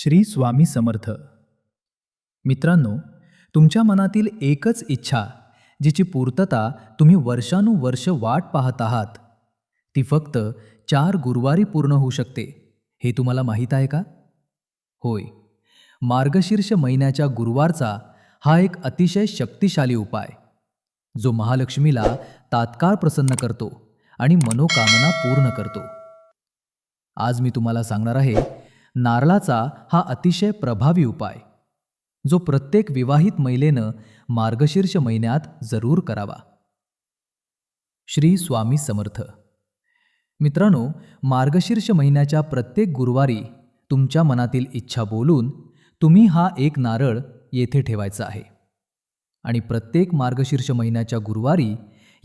श्री स्वामी समर्थ. मित्रांनो तुमच्या मनातील एकच इच्छा जिची पूर्तता तुम्ही वर्षानुवर्ष वाट पाहत आहात ती फक्त चार गुरुवारी पूर्ण होऊ शकते हे तुम्हाला माहीत आहे का? होय मार्गशीर्ष महिन्याच्या गुरुवारचा हा एक अतिशय शक्तिशाली उपाय जो महालक्ष्मीला तात्काळ प्रसन्न करतो आणि मनोकामना पूर्ण करतो. आज मी तुम्हाला सांगणार आहे नारळाचा हा अतिशय प्रभावी उपाय. जो प्रत्येक विवाहित महिलेनं मार्गशीर्ष महिन्यात जरूर करावा. श्री स्वामी समर्थ. मित्रांनो मार्गशीर्ष महिन्याच्या प्रत्येक गुरुवारी तुमच्या मनातील इच्छा बोलून तुम्ही हा एक नारळ येथे ठेवायचा आहे. आणि प्रत्येक मार्गशीर्ष महिन्याच्या गुरुवारी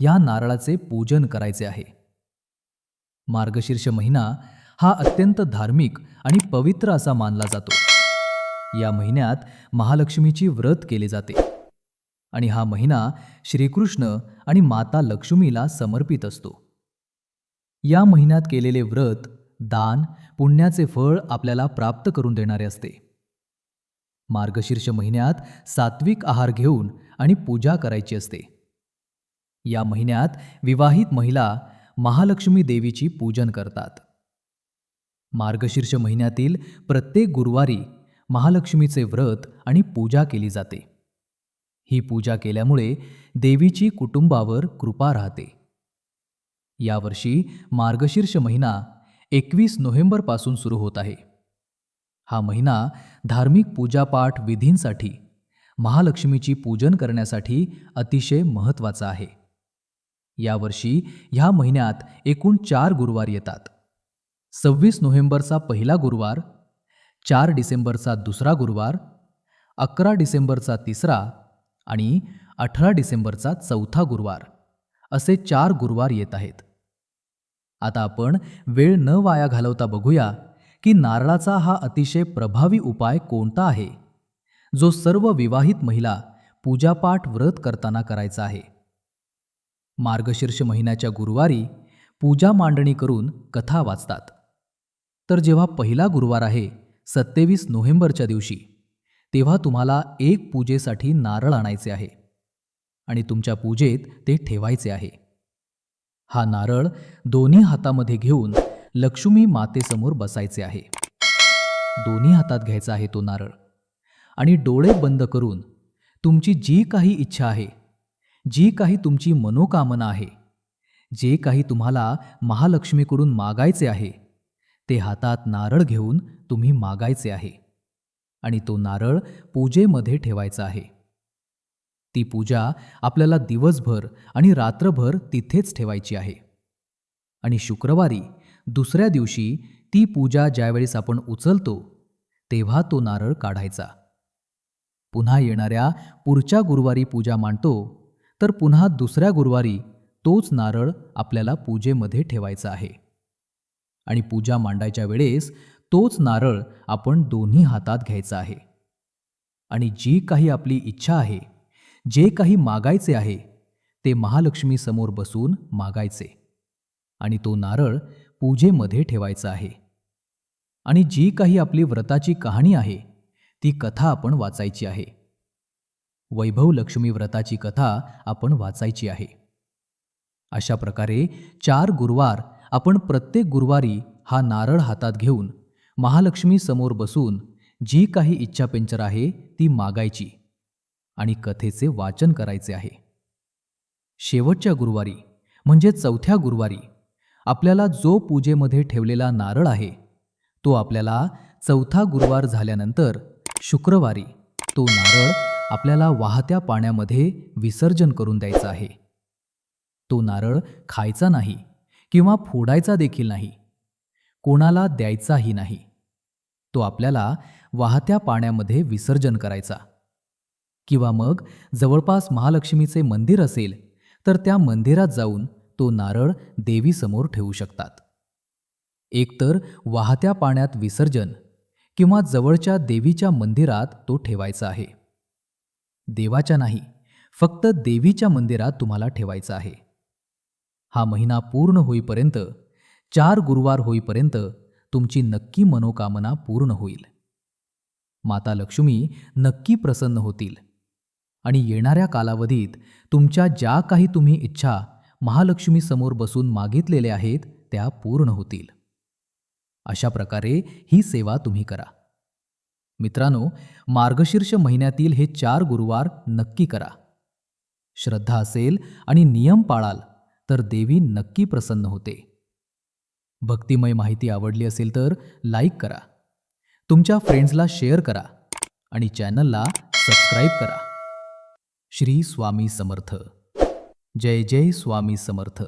या नारळाचे पूजन करायचे आहे. मार्गशीर्ष महिना हा अत्यंत धार्मिक आणि पवित्र असा मानला जातो. या महिन्यात महालक्ष्मीची व्रत केले जाते. आणि हा महिना श्रीकृष्ण आणि माता लक्ष्मीला समर्पित असतो. या महिन्यात केलेले व्रत दान पुण्याचे फळ आपल्याला प्राप्त करून देणारे असते. मार्गशीर्ष महिन्यात सात्विक आहार घेऊन आणि पूजा करायची असते. या महिन्यात विवाहित महिला महालक्ष्मी देवीची पूजन करतात. मार्गशीर्ष महिन्यातील प्रत्येक गुरुवारी महालक्ष्मीचे व्रत आणि पूजा केली जाते. ही पूजा केल्यामुळे देवीची कुटुंबावर कृपा राहते. यावर्षी मार्गशीर्ष महिना एकवीस नोव्हेंबरपासून सुरू होत आहे. हा महिना धार्मिक पूजापाठ विधींसाठी महालक्ष्मीची पूजन करण्यासाठी अतिशय महत्त्वाचा आहे. यावर्षी ह्या महिन्यात एकूण चार गुरुवार येतात. सव्वीस नोव्हेंबरचा पहिला गुरुवार चार डिसेंबरचा दुसरा गुरुवार अकरा डिसेंबरचा तिसरा आणि अठरा डिसेंबरचा चौथा गुरुवार असे चार गुरुवार येत आहेत. आता आपण वेळ न वाया घालवता बघूया की नारळाचा हा अतिशय प्रभावी उपाय कोणता आहे जो सर्व विवाहित महिला पूजापाठ व्रत करताना करायचा आहे. मार्गशीर्ष महिन्याच्या गुरुवारी पूजा मांडणी करून कथा वाचतात. तर जेव्हा पहिला गुरुवार आहे सत्तेवीस नोव्हेंबरच्या दिवशी तेव्हा तुम्हाला एक पूजेसाठी नारळ आणायचे आहे आणि तुमच्या पूजेत ते ठेवायचे आहे. हा नारळ दोन्ही हातामध्ये घेऊन लक्ष्मी मातेसमोर बसायचे आहे. दोन्ही हातात घ्यायचा आहे तो नारळ आणि डोळे बंद करून तुमची जी काही इच्छा आहे जी काही तुमची मनोकामना आहे जे काही तुम्हाला महालक्ष्मीकडून मागायचे आहे ते हातात नारळ घेऊन तुम्ही मागायचे आहे. आणि तो नारळ पूजेमध्ये ठेवायचा आहे. ती पूजा आपल्याला दिवसभर आणि रात्रभर तिथेच ठेवायची आहे. आणि शुक्रवारी दुसऱ्या दिवशी ती पूजा ज्यावेळेस आपण उचलतो तेव्हा तो नारळ काढायचा. पुन्हा येणाऱ्या पुढच्या गुरुवारी पूजा मांडतो तर पुन्हा दुसऱ्या गुरुवारी तोच नारळ आपल्याला पूजेमध्ये ठेवायचा आहे. आणि पूजा मांडायच्या वेळेस तोच नारळ आपण दोन्ही हातात घ्यायचा आहे. आणि जी काही आपली इच्छा आहे जे काही मागायचे आहे ते महालक्ष्मी समोर बसून मागायचे. आणि तो नारळ पूजेमध्ये ठेवायचा आहे. आणि जी काही आपली व्रताची कहाणी आहे ती कथा आपण वाचायची आहे. वैभव लक्ष्मी व्रताची कथा आपण वाचायची आहे. अशा प्रकारे चार गुरुवार आपण प्रत्येक गुरुवारी हा नारळ हातात घेऊन महालक्ष्मी समोर बसून जी काही इच्छा पेंचर आहे ती मागायची आणि कथेचे वाचन करायचे आहे. शेवटच्या गुरुवारी म्हणजे चौथ्या गुरुवारी आपल्याला जो पूजेमध्ये ठेवलेला नारळ आहे तो आपल्याला चौथा गुरुवार झाल्यानंतर शुक्रवारी तो नारळ आपल्याला वाहत्या पाण्यामध्ये विसर्जन करून द्यायचा आहे. तो नारळ खायचा नाही किंवा फोडायचा देखील नाही. कोणाला द्यायचाही नाही. तो आपल्याला वाहत्या पाण्यामध्ये विसर्जन करायचा. किंवा मग जवळपास महालक्ष्मीचे मंदिर असेल तर त्या मंदिरात जाऊन तो नारळ देवीसमोर ठेवू शकतात. एकतर वाहत्या पाण्यात विसर्जन किंवा जवळच्या देवीच्या मंदिरात तो ठेवायचा आहे. देवाच्या नाही फक्त देवीच्या मंदिरात तुम्हाला ठेवायचा आहे. हा महिना पूर्ण होईपर्यंत चार गुरुवार होईपर्यंत तुमची नक्की मनोकामना पूर्ण होईल. माता लक्ष्मी नक्की प्रसन्न होतील आणि येणाऱ्या कालावधीत तुमच्या ज्या काही तुम्ही इच्छा महालक्ष्मीसमोर बसून मागितलेल्या आहेत त्या पूर्ण होतील. अशा प्रकारे ही सेवा तुम्ही करा. मित्रांनो मार्गशीर्ष महिन्यातील हे चार गुरुवार नक्की करा. श्रद्धा असेल आणि नियम पाळाल तर देवी नक्की प्रसन्न होते. भक्तिमय माहिती आवडली असेल तर लाईक करा. तुमच्या फ्रेंड्सला शेअर करा आणि चॅनलला सबस्क्राईब करा. श्री स्वामी समर्थ. जय जय स्वामी समर्थ.